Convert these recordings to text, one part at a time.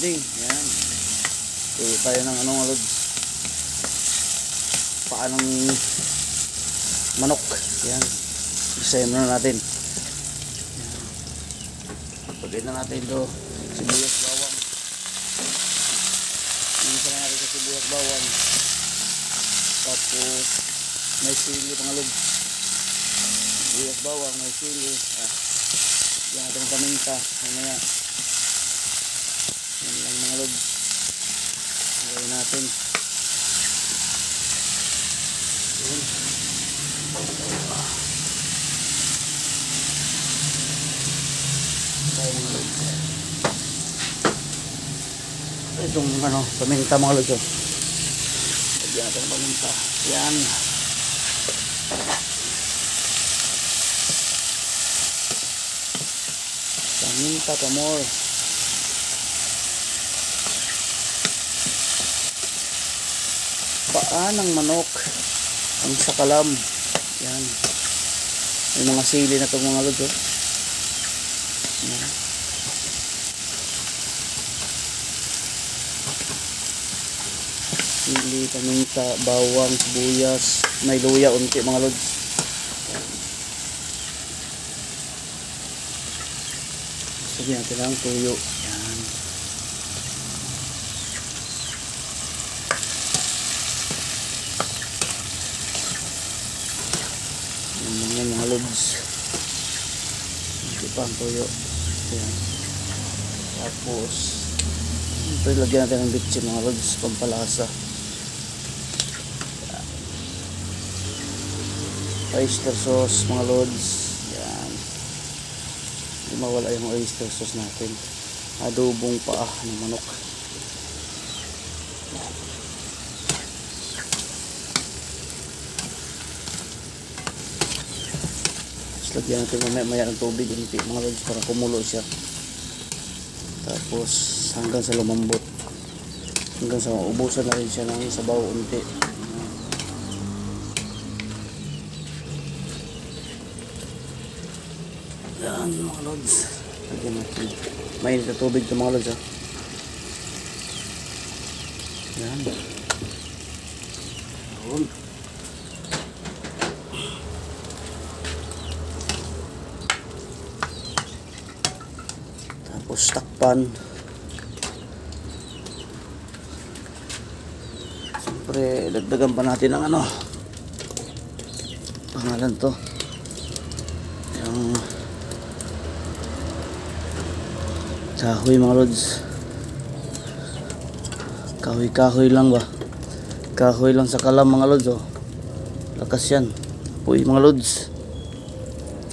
seasoning. Yan. Tuyo tayo ng ano mga lods. Paa ng manok. Yan. Isayin na natin. Pagkain na natin ito. Sibuyas bawang. Inisa na natin sa sibuyas bawang. Tapos may sili mga lods. Sibuyas bawang, may sili. Ah. Yan natin paminta. Mamaya. Yan lang mga lods. Gawin natin. Yun. Itong ano, paminta mga lods. oh. Lagyan natin ang paminta. Yan. Paminta pa more. Paa ng manok. Ang sakalam. Yan. May mga sili na itong mga lods. Yan. Sili, paminta, bawang, sibuyas. May luya, unti mga lods. Sabi natin lang tuyo. Yan lang lods. Ito pa tuyo. Yan. Tapos, ito lagyan natin ng bitchin mga lods. Pampalasa. Yan. Oyster sauce mga lods. Yan. Hindi mawala yung oyster sauce natin. Adobong paa ng manok. Tapos lagyan natin mamaya maya ng tubig unti mga lods para kumulo siya. Tapos hanggang sa lumambot. Hanggang sa ubusan na rin siya ng sabaw unti. Yan mga lods. Lagyan natin. Mainit na tubig ito mga lods ha. Yan. Yun. Tapos takpan. Siyempre, dagdagan pa natin ng ano. Pangalan to. Yung kahoy mga lods. Kahoy-kahoy lang ba? Kahoy lang sa kalam mga lods oh. Lakas yan. Puy mga lods.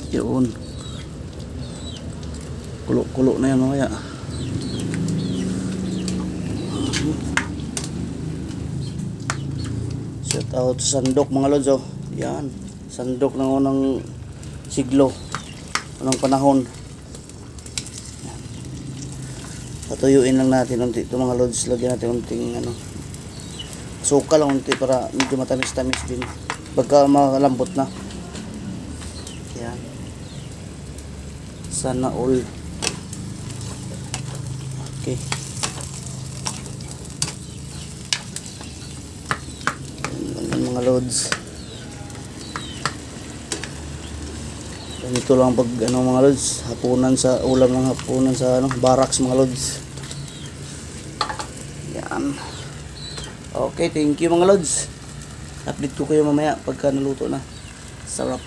Yun. Kulo-kulo na yan mamaya. Shout out sa sandok mga lods oh. Yan. Sandok ng unang siglo. Unang panahon. Yan. Patuyuin lang natin unti ito mga lods. Lagyan natin unting ano. Suka lang unti para medyo matamis-tamis din. Pagka malambot na. Yan. Sana all. Okay. Mga loads. Ganito lang pag ano mga loads, hapunan sa ulam ng hapunan sa ano, barracks mga loads. Yan. Okay, thank you mga loads. Update ko kayo mamaya pagka naluto na. Sarap.